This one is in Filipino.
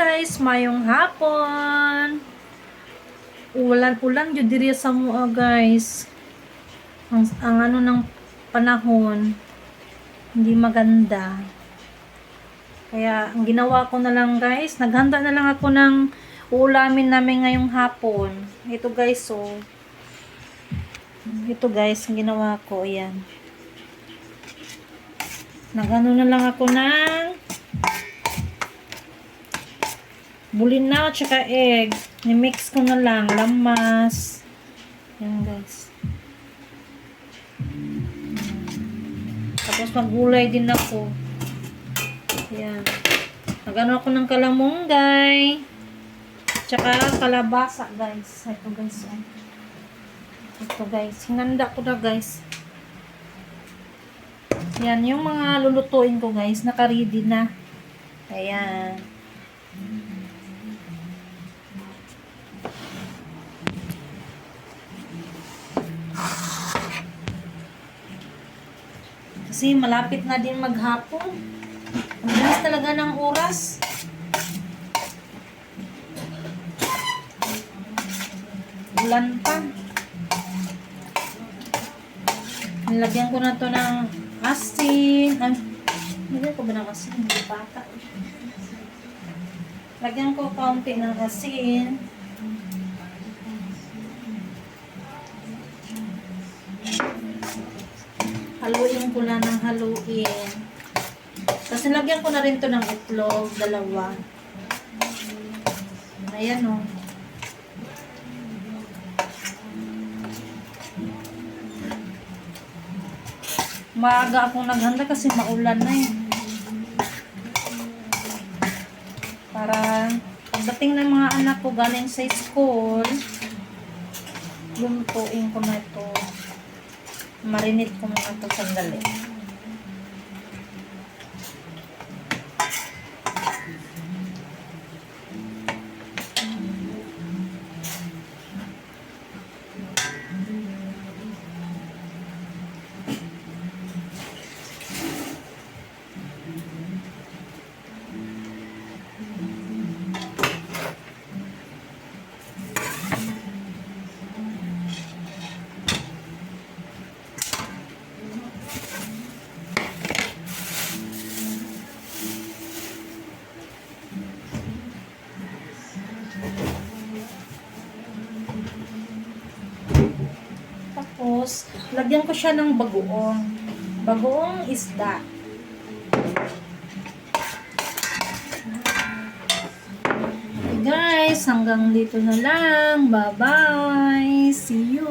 guys, mayong hapon. Ulan-ulan jud diri sa mua guys. Ang, ang ano ng panahon hindi maganda. Kaya ang ginawa ko na lang guys, naghanda na lang ako ng ulamin namin ngayong hapon. Ito guys, so ito guys, ang ginawa ko, ayan. Nagano na lang ako ng bulinaw tsaka egg. Ni-mix ko na lang. Lamas. Yan guys. Tapos magulay din ako. Yan. Nagano ako ng kalamunggay. Tsaka kalabasa guys. Ito guys. Oh. Ito guys. Hinanda ko na guys. Yan. Yung mga lulutuin ko guys. Naka-ready na. Ayan. Kasi malapit na din maghapon. Ang bilis talaga ng oras. Ulan pa. Nilagyan ko na to ng asin. Ay, lagyan ko ba ng asin? Hindi bata. Lagyan ko kaunti ng asin. Haluin ko na ng haluin. Kasi lagyan ko na rin to ng itlog, dalawa. Ayan o. Maaga akong naghanda kasi maulan na eh. Para pagdating ng mga anak ko galing sa school, lumutuin ko na ito. Marinate ko muna ito sandali. Tapos, lagyan ko siya ng bagoong. Bagoong isda. Okay guys, hanggang dito na lang. Bye-bye. See you.